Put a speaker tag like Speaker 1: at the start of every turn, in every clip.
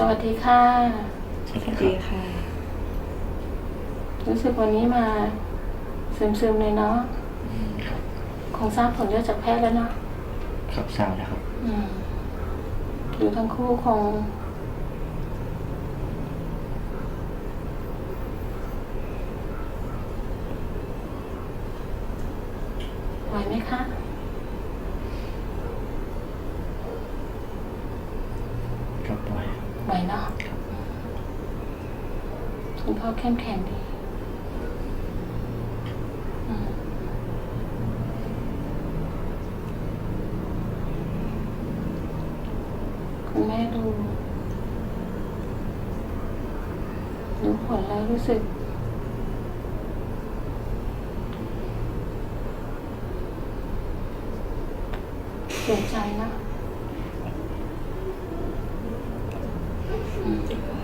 Speaker 1: สวัสดีค่ะ
Speaker 2: สวัส
Speaker 3: สวัส
Speaker 2: ดี
Speaker 3: ดี
Speaker 2: ครับ
Speaker 3: ค่ะ
Speaker 1: รู้สึกวันนี้มาซึมๆเลยเนาะ
Speaker 2: อืมครับ
Speaker 1: คงทราบผลเลือดจากแพทย์แล้วเนาะ
Speaker 2: ครับทราบแล้วครับ
Speaker 1: อืมดูทั้งคู่คง ไหวไหมคะ
Speaker 2: ครับปล่อย
Speaker 1: ไหวเนาะ คุณพ่อเข้มแข็งดีคุณแม่ดูรู้ผลแล้วรู้สึกเสียใจนะ อืม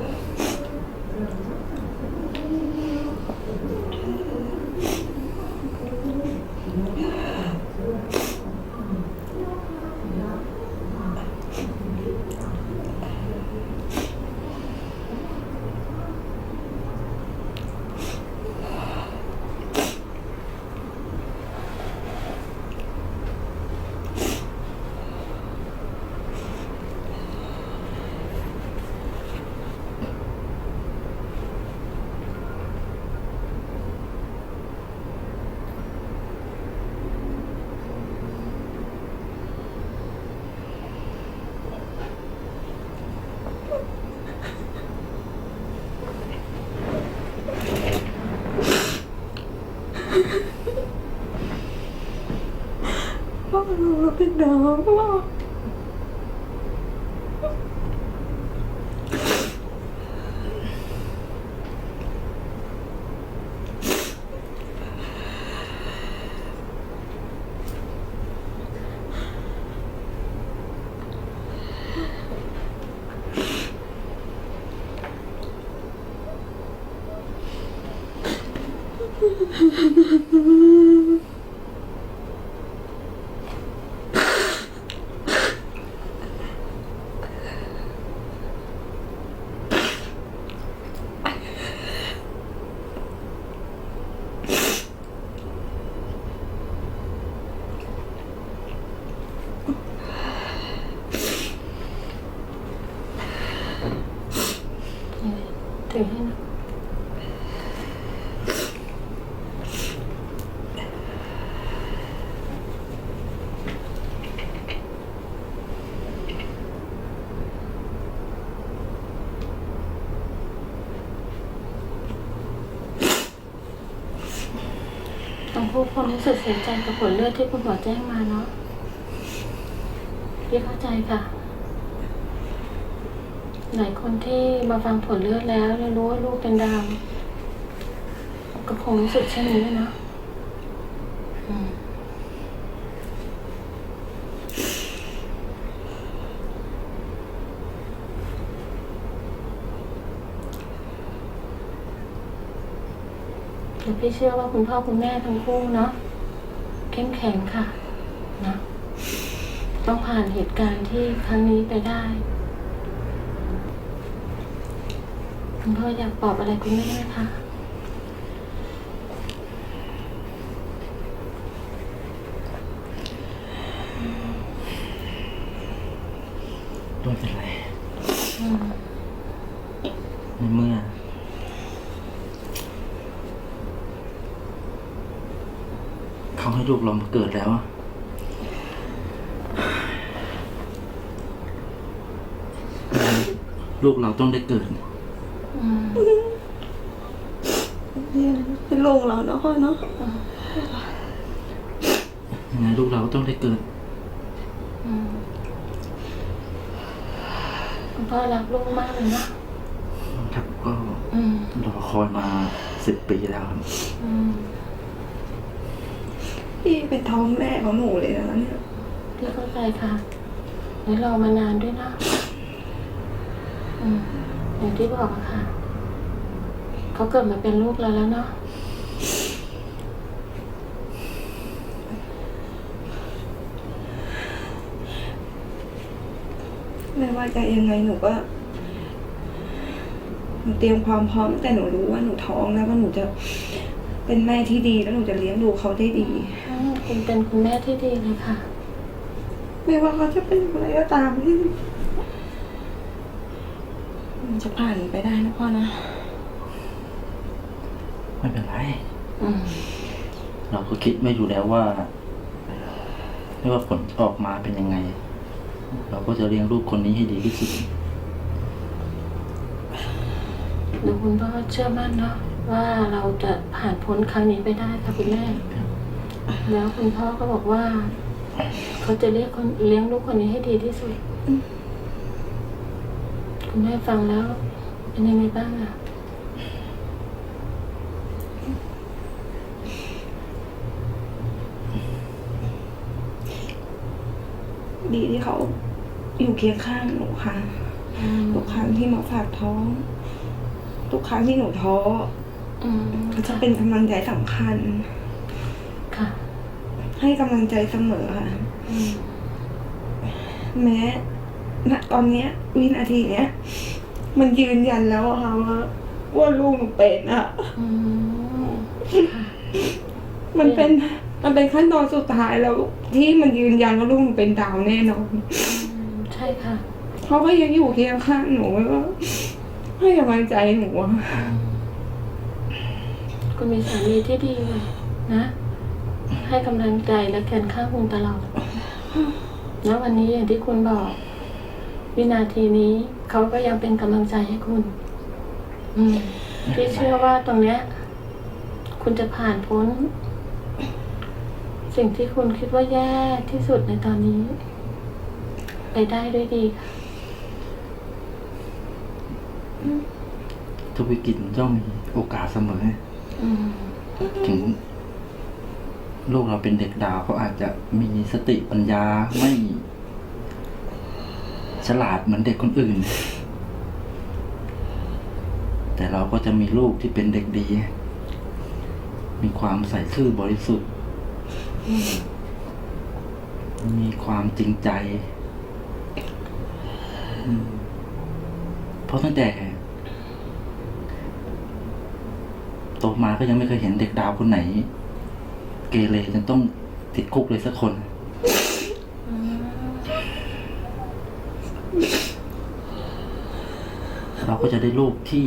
Speaker 3: พ่อ รู้ว่าเป็นน้องพ่อ
Speaker 1: ถือให้นะต้องพูดความรู้สึกเสียใจกับผลเลือดที่คุณหมอแจ้งมาเนาะพี่เข้าใจค่ะ หลายคนที่มาฟังผลเลือดแล้วเนี่ยรู้ว่าลูกเป็นดาวก็คงรู้สึกเช่นนี้นะอืมแต่พี่เชื่อว่าคุณพ่อคุณแม่ทั้งคู่เนาะเข้มแข็งค่ะนะต้องผ่านเหตุการณ์ที่ครั้งนี้ไปได้ คุณพ่ออยากปลอบอะไรคุณแม่ไหมคะ
Speaker 2: ไม่เป็นไร
Speaker 1: อืม
Speaker 2: ในเมื่อ เขาให้ลูกเรามาเกิดแล้วอะลูกเราต้องได้เกิด
Speaker 1: อืม
Speaker 3: เนี่ยเป็นลูกเราเนาะพ่อเนาะ
Speaker 2: ยังไงลูกเราก็ต้องได้เกิด
Speaker 1: อืมคุณพ่อรักลูกมากเลยนะครับ
Speaker 2: ก็
Speaker 1: อืม
Speaker 2: รอคอยมาสิบปีแล้วครับ
Speaker 1: อืม
Speaker 3: พี่เป็นท้องแม่ของหนูเลยนะเนี่ย
Speaker 1: พี่เข้าใจค่ะแล้วรอมานานด้วยนะอืมอย่างที่บอกอะค่ะ เขาเกิดมาเป็นลูกเราแล้วเนาะ
Speaker 3: ไม่ว่าจะยังไงหนูก็หนูเตรียมความพร้อมตั้งแต่หนูรู้ว่าหนูท้องแล้วว่าหนูจะเป็นแม่ที่ดีแล้วหนูจะเลี้ยงดูเขาได้ดี
Speaker 1: อืมคุณเป็นคุณแม่ที่ดีเลยค่ะ
Speaker 3: ไม่ว่าเขาจะเป็นอะไรก็ตามที่มันจะผ่านไปได้นะพ่อนะ
Speaker 2: ไม่เป็นไร
Speaker 1: อืม
Speaker 2: เราก็คิดไม่อยู่แล้วว่าไม่ว่าผลออกมาเป็นยังไง เราก็จะเลี้ยงลูกคนนี้ให้ดีที่สุด
Speaker 1: ดูคุณพ่อเชื่อมั่นเนาะว่าเราจะผ่านพ้นครั้งนี้ไปได้ค่ะคุณแม่ แล้วคุณพ่อก็บอกว่า เขาจะเรียกคนเลี้ยงลูกคนนี้ให้ดีที่สุด คุณแม่ฟังแล้ว เป็นยังไงบ้างอะ
Speaker 3: ดีที่เขาอยู่เคียงข้างหนูค่ะ
Speaker 1: อืม
Speaker 3: ทุกครั้งที่มาฝากท้อง ทุกครั้งที่หนูท้อ
Speaker 1: อืม
Speaker 3: เขาจะเป็นกำลังใจสำคัญ
Speaker 1: ค่ะ
Speaker 3: ให้กำลังใจเสมอค่ะ
Speaker 1: อืม
Speaker 3: แม้ณตอนเนี้ย วินาทีเนี้ย มันยืนยันแล้วอะค่ะว่าว่าลูกหนูเป็นอะ
Speaker 1: อืมค่ะ
Speaker 3: มันเป็น มันเป็นขั้นตอนสุดท้ายแล้ว ที่มันยืนยันว่าลูกหนูเป็นดาวแน่นอน
Speaker 1: อืมใช่ค่ะ
Speaker 3: เขาก็ยังอยู่เคียงข้างหนูแล้วก็ให้กำลังใจหนูอะ
Speaker 1: คุณมีสามีที่ดีนะ ให้กำลังใจและแขนข้างคุณตลอดแล้ววันนี้อย่างที่คุณบอก วินาทีนี้เขาก็ยังเป็นกำลังใจให้คุณ อืมที่เชื่อว่าตรงเนี้ย คุณจะผ่านพ้น สิ่งที่คุณคิดว่าแย่ที่สุดในตอนนี้ ไปได้ด้วยดีค่ะ
Speaker 2: ทุกวิกฤตย่อมมีโอกาสเสมอ
Speaker 1: อืม
Speaker 2: ถึงลูกเราเป็นเด็กดาวเขาอาจจะมีสติปัญญาไม่ ฉลาดเหมือนเด็กคนอื่น แต่เราก็จะมีลูกที่เป็นเด็กดี มีความใส่ซื่อบริสุทธิ์
Speaker 1: อื มี
Speaker 2: ความจริงใจ เพราะตั้งแต่โตมาก็ยังไม่เคยเห็นเด็กดาวคนไหน เกเรจนต้องติดคุกเลยสักคน เราก็จะได้ลูกที่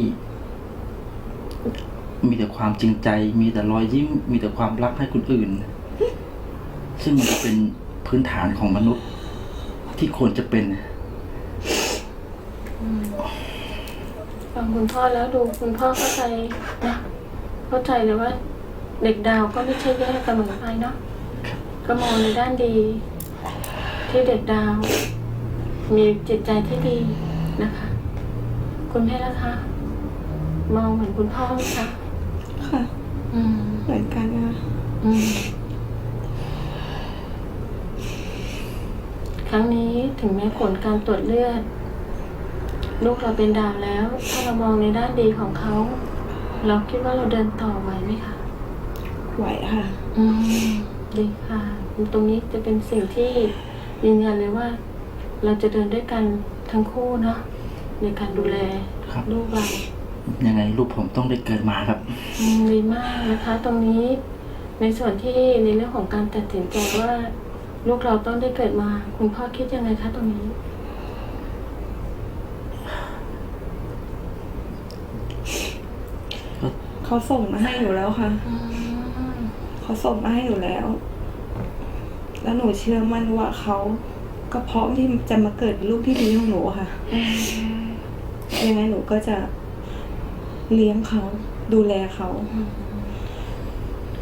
Speaker 2: มีแต่ความจริงใจ มีแต่รอยยิ้ม มีแต่ความรักให้คนอื่น ซึ่งมันจะเป็นพื้นฐานของมนุษย์ ที่ควรจะเป็น
Speaker 1: ฟังคุณพ่อแล้วดูคุณพ่อเข้าใจนะเข้าใจเลยว่า เด็กดาวก็ไม่ใช่แย่เสมอไปเนาะก็มองในด้านดี ที่เด็กดาว มีจิตใจที่ดีนะคะ คุณแม่ละคะมองเหมือนคุณพ่อไหมคะ
Speaker 3: ค่ะ
Speaker 1: อืม
Speaker 3: เหมือนกันค่ะ
Speaker 1: อืม ครั้งนี้ถึงแม้ผลการตรวจเลือด ลูกเราเป็นดาวแล้ว ถ้าเรามองในด้านดีของเขา เราคิดว่าเราเดินต่อไหวไหมคะ
Speaker 3: ไหวค่ะ
Speaker 1: อืมดีค่ะ ตรงนี้จะเป็นสิ่งที่ยืนยันเลยว่า เราจะเดินด้วยกันทั้งคู่เนาะในการดูแล
Speaker 2: ครับ
Speaker 1: ลูกเรา
Speaker 2: ยังไงลูกผมต้องได้เกิดมาครับ
Speaker 1: อืมดีมากนะคะ ตรงนี้ในส่วนที่ในเรื่องของการตัดสินใจว่า ลูกเราต้องได้เกิดมา คุณพ่อคิดยังไงคะตรงนี้
Speaker 3: เขาส่งมาให้หนูแล้วค่ะ
Speaker 1: อืม
Speaker 3: เขาส่งมาให้หนูแล้ว แล้วหนูเชื่อมั่นว่าเขาก็พร้อมที่จะมาเกิดเป็นลูกที่ดีของหนูค่ะ
Speaker 1: อืม
Speaker 3: ยังไงหนูก็จะเลี้ยงเขาดูแลเขา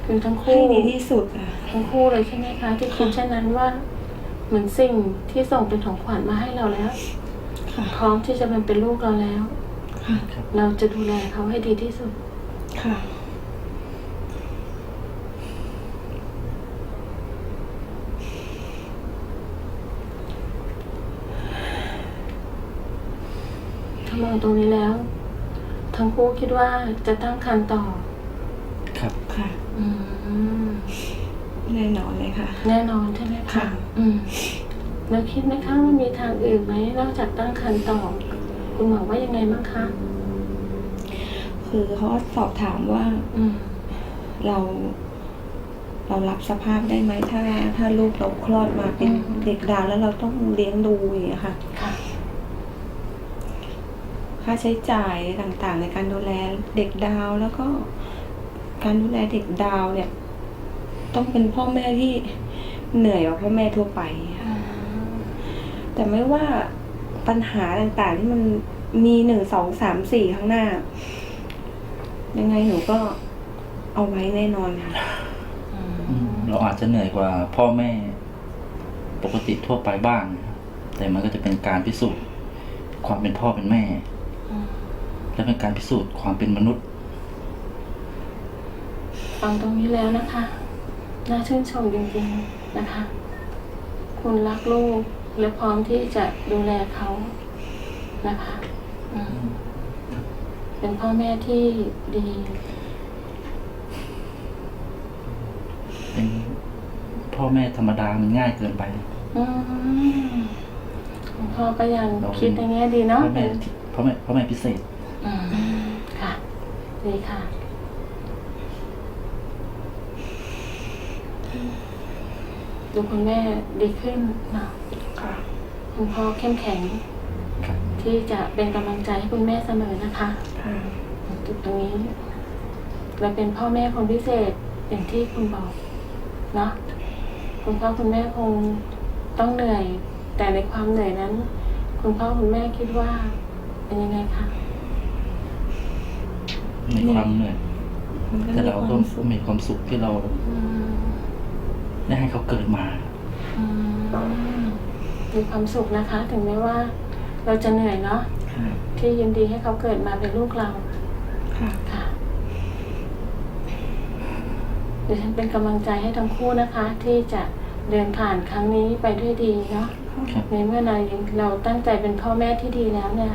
Speaker 1: คือทั้ง
Speaker 3: ให้
Speaker 1: คู่
Speaker 3: ดีที่สุดค่ะ
Speaker 1: ทั้งคู่เลยใช่ไหมคะที่คิดเช่นนั้นว่าเหมือนสิ่งที่ส่งเป็นของขวัญมาให้เราแล้ว
Speaker 3: ค่ะ
Speaker 1: พร้อมที่จะเป็นเป็นลูกเราแล้ว
Speaker 3: ค่ะ
Speaker 1: เราจะดูแลเขาให้ดีที่สุด
Speaker 3: ค่ะ
Speaker 1: ถ้ามองตรงนี้แล้ว ทั้งคู่คิดว่าจะตั้งครรภ์ต่อ
Speaker 2: ครับ
Speaker 3: ค่ะ
Speaker 1: อืม
Speaker 3: แน่นอนเลยค่ะ
Speaker 1: แน่นอนใช่ไหมคะ
Speaker 3: ค่ะ
Speaker 1: อืมแล้วคิดไหมคะว่ามีทางอื่นไหมนอกจากตั้งครรภ์ต่อ คุณหมอว่ายังไงบ้างคะ
Speaker 3: คือเขาก็สอบถามว่า
Speaker 1: อืม
Speaker 3: เรา เรารับสภาพได้ไหมถ้า ถ้าลูกเราคลอดมาเป็น
Speaker 1: อืม
Speaker 3: เด็กดาวแล้วเราต้องเลี้ยงดูอย่างเงี้ยค่ะ
Speaker 1: ค่ะ
Speaker 3: ค่าใช้จ่ายต่างๆ ในการดูแลเด็กดาวแล้วก็ การดูแลเด็กดาวเนี่ย ต้องเป็นพ่อแม่ที่เหนื่อยกว่าพ่อแม่ทั่วไป
Speaker 1: อืม
Speaker 3: แต่ไม่ว่าปัญหาต่างๆที่มันมีหนึ่งสองสามสี่ข้างหน้า ยังไงหนูก็เอาไว้แน่นอนค่ะ
Speaker 1: อื
Speaker 2: อืม
Speaker 1: ม
Speaker 2: เราอาจจะเหนื่อยกว่าพ่อแม่ ปกติทั่วไปบ้างนะครับแต่มันก็จะเป็นการพิสูจน์ ความเป็นพ่อเป็นแม่
Speaker 1: อืม
Speaker 2: และเป็นการพิสูจน์ความเป็นมนุษย์
Speaker 1: ฟังตรงนี้แล้วนะคะน่าชื่นชมจริงๆนะคะ คุณรักลูกและพร้อมที่จะดูแลเขานะคะอืมเป็นพ่อแม่ที่ดี
Speaker 2: เป็นพ่อแม่ธรรมดามันง่ายเกินไป
Speaker 1: อืมคุณพ่อก็ยัง
Speaker 2: เรา
Speaker 1: คิดในแง่ดีเนาะ
Speaker 2: พ่อแม่ที่พ่อแม่พ่อแม่พิเศษ
Speaker 1: อืมค่ะ ดีค่ะ ดูคุณแม่ดีขึ้นเนาะ
Speaker 3: ค่ะ
Speaker 1: คุณพ่อเข้มแข็ง
Speaker 2: ครับ
Speaker 1: ที่จะเป็นกำลังใจให้คุณแม่เสมอนะคะ
Speaker 3: ค่ะ
Speaker 1: จุดตรงนี้เราเป็นพ่อแม่คนพิเศษอย่างที่คุณบอกเนาะคุณพ่อคุณแม่คงต้องเหนื่อย แต่ในความเหนื่อยนั้น คุณพ่อคุณแม่คิดว่า เป็นยังไงคะ
Speaker 2: มีความเหนื่อย
Speaker 3: มันก็
Speaker 2: แต่
Speaker 3: มี
Speaker 2: เรา
Speaker 3: ค
Speaker 2: ก็
Speaker 3: วามสุข
Speaker 2: มีความสุขที่เรา
Speaker 1: อืม
Speaker 2: ได้ให้เขาเกิดมา
Speaker 1: อืมมีความสุขนะคะ ถึงแม้ว่า เราจะเหนื่อยเนาะ
Speaker 3: ค่ะ
Speaker 1: ที่ยินดีให้เขาเกิดมาเป็นลูกเรา
Speaker 3: ค่ะ
Speaker 1: ค่ะดิฉันเป็นกำลังใจให้ทั้งคู่นะคะ ที่จะเดินผ่านครั้งนี้ไปด้วยดีเนาะ
Speaker 2: ครับ
Speaker 1: ในเมื่อเราเราตั้งใจเป็นพ่อแม่ที่ดีแล้วเนี่ย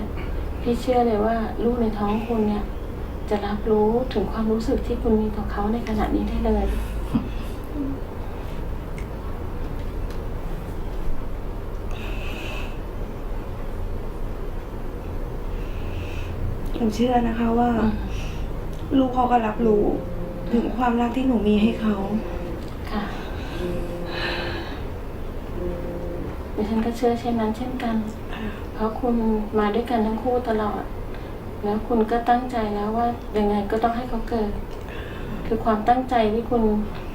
Speaker 1: พี่เชื่อเลยว่าลูกในท้องคุณเนี่ย จะรับรู้ถึงความรู้สึกที่คุณมีต่อเขาในขณะนี้ได้เลย
Speaker 3: เชื่อนะคะว่า
Speaker 1: อืม
Speaker 3: ลูกเขาก็รับรู้ ถึงความรักที่หนูมีให้เขา
Speaker 1: ค่ะดิฉันก็เชื่อเช่นนั้นเช่นกัน
Speaker 3: ค่ะ
Speaker 1: เพราะคุณมาด้วยกันทั้งคู่ตลอด แล้วคุณก็ตั้งใจแล้วว่ายังไงก็ต้องให้เขาเกิด คือความตั้งใจที่คุณ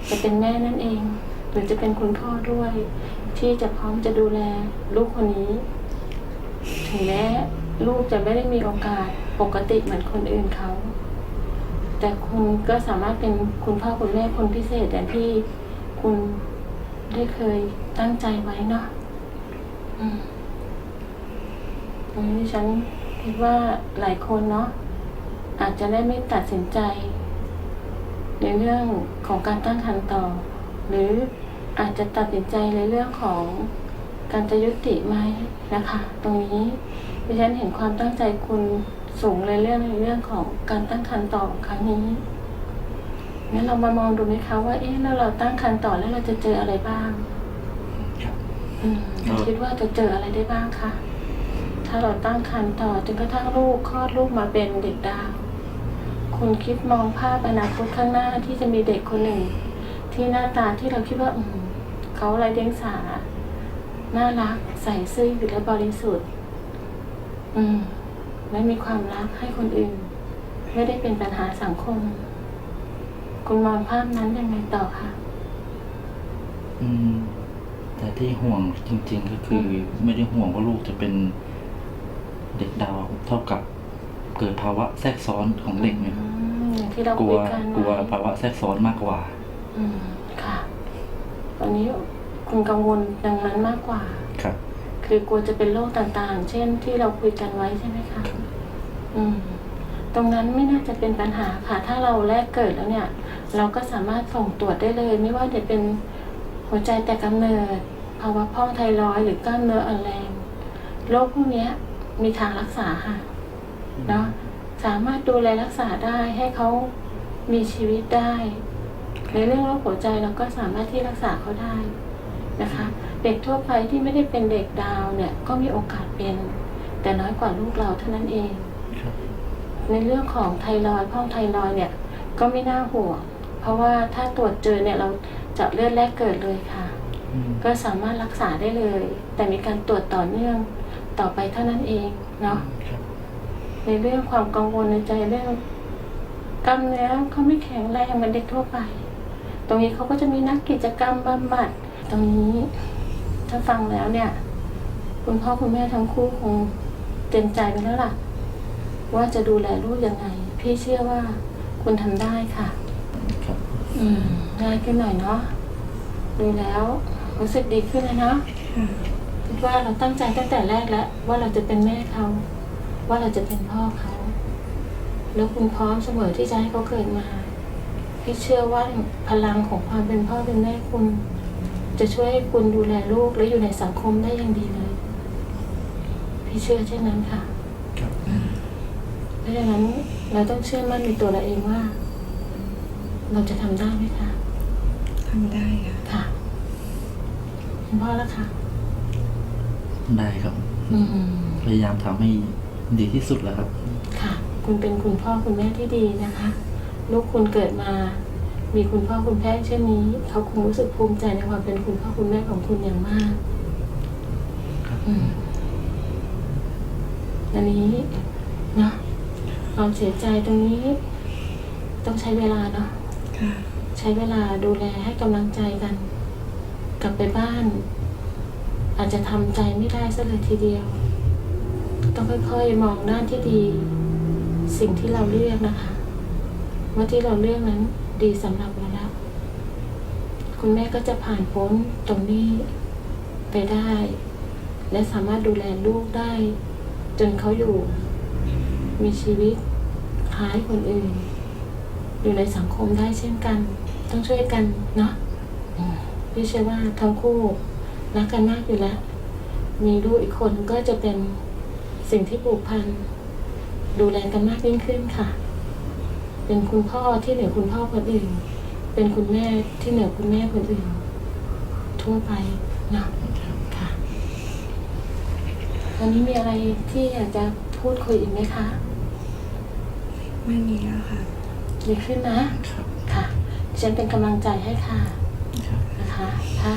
Speaker 1: จะเป็นแม่นั่นเอง หรือจะเป็นคุณพ่อด้วย ที่จะพร้อมจะดูแลลูกคนนี้ ถึงแม้ลูกจะไม่ได้มีโอกาส ปกติเหมือนคนอื่นเขา แต่คุณก็สามารถเป็นคุณพ่อคุณแม่คนพิเศษอย่างที่คุณได้เคยตั้งใจไว้เนาะอืมตรงนี้ฉันคิดว่าหลายคนเนาะอาจจะได้ไม่ตัดสินใจ ในเรื่องของการตั้งครรภ์ต่อ หรืออาจจะตัดสินใจในเรื่องของการจะยุติไหมนะคะ ตรงนี้ดิฉันเห็นความตั้งใจคุณ สูงเลยเรื่องในเรื่องของการตั้งครรภ์ต่อครั้งนี้งั้นเรามามองดูไหมคะว่าเอ๊ะแล้วเราตั้งครรภ์ต่อแล้วเราจะเจออะไรบ้าง
Speaker 2: ครับ
Speaker 1: อืมคิดว่าจะเจออะไรได้บ้างคะถ้าเราตั้งครรภ์ต่อจนกระทั่งลูกคลอดลูกมาเป็นเด็กดาว คุณคิดมองภาพอนาคตข้างหน้าที่จะมีเด็กคนหนึ่ง ที่หน้าตาที่เราคิดว่าอืมเขาไรเดียงสาน่ารักใส่ซื่อและบริสุทธิ์ อืม และมีความรักให้คนอื่น ไม่ได้เป็นปัญหาสังคม คุณมองภาพนั้นยังไงต่อคะ
Speaker 2: อืม แต่ที่ห่วงจริง ๆ ก็คือ ไม่ได้ห่วงว่าลูกจะเป็นเด็กดาวเท่ากับ เกิดภาวะแทรกซ้อนของเด็กเนี่ย
Speaker 1: อืมอย่างที่เรา
Speaker 2: กลั
Speaker 1: คุ
Speaker 2: วย
Speaker 1: กัน
Speaker 2: กลัว
Speaker 1: ไภา
Speaker 2: วะแทรกซ้อนมากกว่า
Speaker 1: อืมค่ะ ตอนนี้คุณกังวลดังนั้นมากกว่า
Speaker 2: ครับ
Speaker 1: คือกลัวจะเป็นโรคต่างๆ เช่นที่เราคุยกันไว้ใช่ไหมคะอืมตรงนั้นไม่น่าจะเป็นปัญหาค่ะ ถ้าเราแรกเกิดแล้วเนี่ย เราก็สามารถส่งตรวจได้เลย ไม่ว่าจะเป็นหัวใจแต่กำเนิดภาวะพองไทรอยด์หรือกล้ามเนื้ออ่อนแรงโรคพวกเนี้ยมีทางรักษาค่ะเนาะสามารถดูแลรักษาได้ให้เขามีชีวิตได้ ในเรื่องโรคหัวใจเราก็สามารถที่รักษาเขาได้นะคะ เด็กทั่วไปที่ไม่ได้เป็นเด็กดาวเนี่ย ก็มีโอกาสเป็น แต่น้อยกว่าลูกเราเท่านั้นเอง
Speaker 2: ครับ
Speaker 1: คในเรื่องของไทรอยด์พอกไทรอยด์เนี่ย ก็ไม่น่าห่วงเพราะว่าถ้าตรวจเจอเนี่ยเราเจาะเลือดแรกเกิดเลยค่ะ
Speaker 2: อืม
Speaker 1: ก็สามารถรักษาได้เลย แต่มีการตรวจต่อเนื่องต่อไปเท่านั้นเองเนาะ
Speaker 2: ครับ
Speaker 1: ในเรื่องความกังวลในใจเรื่องกล้ามเนื้อเขาไม่แข็งแรงเหมือนเด็กทั่วไป ตรงนี้เขาก็จะมีนักกิจกรรมบำบัดตรงนี้ ถ้าฟังแล้วเนี่ย คุณพ่อคุณแม่ทั้งคู่คงเต็มใจไปแล้วล่ะ ว่าจะดูแลลูกยังไง พี่เชื่อว่าคุณทำได้ค่ะ
Speaker 2: ครับ
Speaker 1: อืมง่ายขึ้นหน่อยเนาะดูแล้วรู้สึกดีขึ้นเลยเนาะ
Speaker 3: ค่ะ
Speaker 1: คิดว่าเราตั้งใจตั้งแต่แรกแล้ว ว่าเราจะเป็นแม่เขา ว่าเราจะเป็นพ่อเขา แล้วคุณพร้อมเสมอที่จะให้เขาเกิดมา พี่เชื่อว่าพลังของความเป็นพ่อเป็นแม่คุณ จะช่วยให้คุณดูแลลูกและอยู่ในสังคมได้อย่างดีเลย พี่เชื่อเช่นนั้นค่ะ
Speaker 2: ครับ
Speaker 1: เพราะฉะนั้นเราต้องเชื่อมั่นในตัวเราเองว่า เราจะทำได้ไหมคะ
Speaker 3: ทำได้ค่ะ
Speaker 1: ค่ะคุณพ่อแล้วค่ะ
Speaker 2: ได้ครับ
Speaker 1: อืม
Speaker 2: พยายามทำให้ดีที่สุดแล้วครับ
Speaker 1: ค่ะ คุณเป็นคุณพ่อคุณแม่ที่ดีนะคะ ลูกคุณเกิดมา มีคุณพ่อคุณแม่เช่นนี้ เขาคงรู้สึกภูมิใจในความเป็นคุณพ่อคุณแม่ของคุณอย่างมาก
Speaker 2: ครับ
Speaker 1: อืมอันนี้เนาะความเสียใจตรงนี้ ต้องใช้เวลาเนาะ
Speaker 3: ค่ะ
Speaker 1: ใช้เวลาดูแลให้กำลังใจกัน กลับไปบ้าน อาจจะทำใจไม่ได้สักเลยทีเดียว ต้องค่อยๆมองด้านที่ดี สิ่งที่เราเลือกนะคะ ว่าที่เราเลือกนั้น ดีสำหรับเราแล้ว คุณแม่ก็จะผ่านพ้นตรงนี้ไปได้ และสามารถดูแลลูกได้ จนเขาอยู่ มีชีวิตคล้ายคนอื่น อยู่ในสังคมได้เช่นกัน ต้องช่วยกันเนาะพี่เชื่อว่าทั้งคู่รักกันมากอยู่แล้ว มีลูกอีกคนก็จะเป็นสิ่งที่ผูกพัน ดูแลกันมากยิ่งขึ้นค่ะ เป็นคุณพ่อที่เหนือคุณพ่อคนอื่น เป็นคุณแม่ที่เหนือคุณแม่คนอื่น ทั่วไปเนาะค่ะตอนนี้มีอะไรที่อยากจะพูดคุยอีกไหมคะ
Speaker 3: ไม่มีแล้วค่ะ
Speaker 1: ดีขึ้นนะ
Speaker 2: ครับ
Speaker 1: ค่ะดิฉันเป็นกำลังใจให้ค่ะ
Speaker 2: ครับ
Speaker 1: นะคะถ้า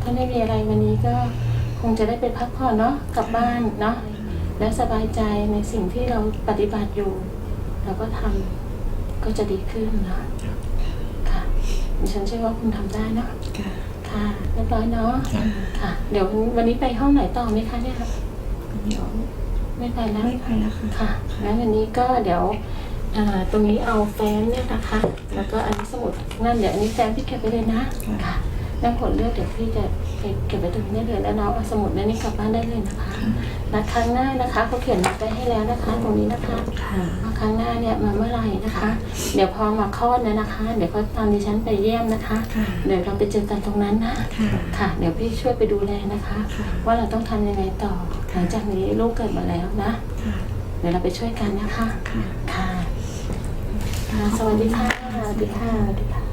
Speaker 1: ถ้าไม่มีอะไรวันนี้ก็คงจะได้ไปพักผ่อนเนาะกลับบ้านเนาะและสบายใจในสิ่งที่เราปฏิบัติอยู่ เราก็ทำ ก็จะดีขึ้นเนาะค่ะดิฉันเชื่อว่าคุณทำได้เนาะ
Speaker 3: ค่ะ
Speaker 1: ค่ะเรียบร้อยเนาะ
Speaker 2: ครับ
Speaker 1: ค่ะ เดี๋ยววันนี้ไปห้องไหนต่อไหมคะเนี่ย
Speaker 3: เดี๋ยว
Speaker 1: ไม่ไปแล้ว
Speaker 3: ไม่ไปแล้วค่ะ
Speaker 1: ค่ะงั้นวันนี้ก็เดี๋ยวอ่าตรงนี้เอาแฟ้มเนี่ยนะคะ แล้วก็อันนี้สมุดนั่นเดี๋ยวอันนี้แฟ้มพี่เก็บไปเลยนะ
Speaker 3: ค่ะ
Speaker 1: ค่ะแล้วผลเลือดเดี๋ยวพี่จะไปเก็บไว้ตรงนี้ได้เลยแล้วน้องเอาสมุดนั้นนี่กลับบ้านได้เลยนะคะนัดครั้งหน้านะคะเขาเขียนนัดไว้ให้แล้วนะคะ ตรงนี้นะคะ
Speaker 3: ค่ะ
Speaker 1: ว่าครั้งหน้าเนี่ยมาเมื่อไหร่นะคะ เดี๋ยวพอมาคลอดแล้วนะคะ เดี๋ยวเขาตามดิฉันไปเยี่ยมนะคะ
Speaker 3: ค่ะ
Speaker 1: เดี๋ยวเราไปเจอกันตรงนั้นนะ
Speaker 3: ค่ะ
Speaker 1: ค่ะ เดี๋ยวพี่ช่วยไปดูแลนะคะ
Speaker 3: ค่ะ
Speaker 1: ว่าเราต้องทำยังไงต่อหลังจากนี้ลูกเกิดมาแล้วนะ
Speaker 3: ค่ะ
Speaker 1: เดี๋ยวเราไปช่วยกันนะคะ
Speaker 3: ค่ะ
Speaker 1: ค่ะ ค่ะ สวัสดีค่ะ สวัสดีค่ะ สวัสดีค่ะ